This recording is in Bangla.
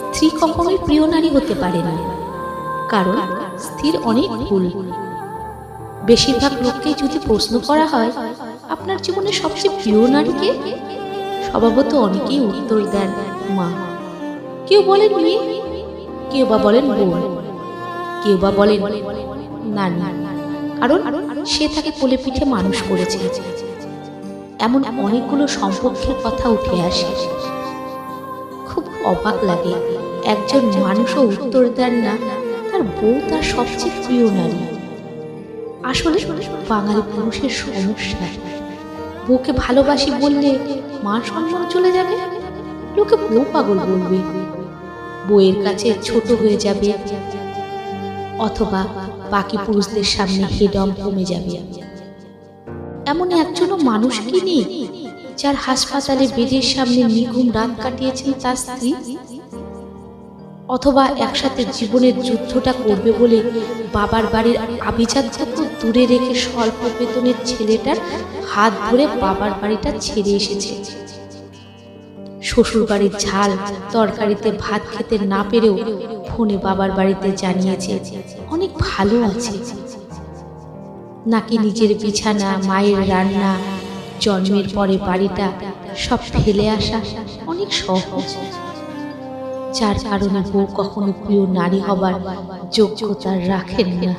স্ত্রী কখনোই প্রিয় নারী হতে পারে না, কারণ স্ত্রীর অনেক ভুল। বেশিরভাগ লোককে যদি প্রশ্ন করা হয়, আপনার জীবনে সবচেয়ে প্রিয় নারীকে স্বভাবত অনেকেই উত্তর দেন, মা। কেউ বলেন মেয়ে, কেউ বা বলেন বোন কেউ বা বলেন না না কারণ সে তাকে কোলে পিঠে মানুষ করেছে। এমন অনেকগুলো সম্পর্কের কথা উঠে আসে। খুব অবাক লাগে, একজন মানুষও উত্তর দেন না, তার বউ তার সবচেয়ে প্রিয় নারী। আসলে বাঙালি পুরুষের সমস্যা। বউকে ভালোবাসি বললে মা সম্মান চলে যাবে? লোকে বউ পাগল বলবে। বউয়ের কাছে ছোট হয়ে যাবে। অথবা বাকি পুরুষদের সামনে হেডম কমে যাবে। এমন একজনও মানুষ কি নেই, যার হাসপাতালে বেডের সামনে নিঘুম রাত কাটিয়েছেন তার স্ত্রী? অথবা একসাথে জীবনের যুদ্ধটা করবে বলে বাবার বাড়ির আভিজাত দূরে রেখে স্বল্প বেতনের ছেলেটার হাত ধরে বাবার বাড়িটা ছেড়ে এসেছে। শ্বশুর বাড়ির ঝাল, তরকারিতে ভাত খেতে না পেরেও ফোনে বাবার বাড়িতে জানিয়েছে, অনেক ভালো আছে। নাকি নিজের বিছানা, মায়ের রান্না, জন্মের পরে বাড়িটা সব ফেলে আসা অনেক সহজ। যার কারণে বউ কখনো প্রিয় নারী হবার যোগ্যতা রাখেন না।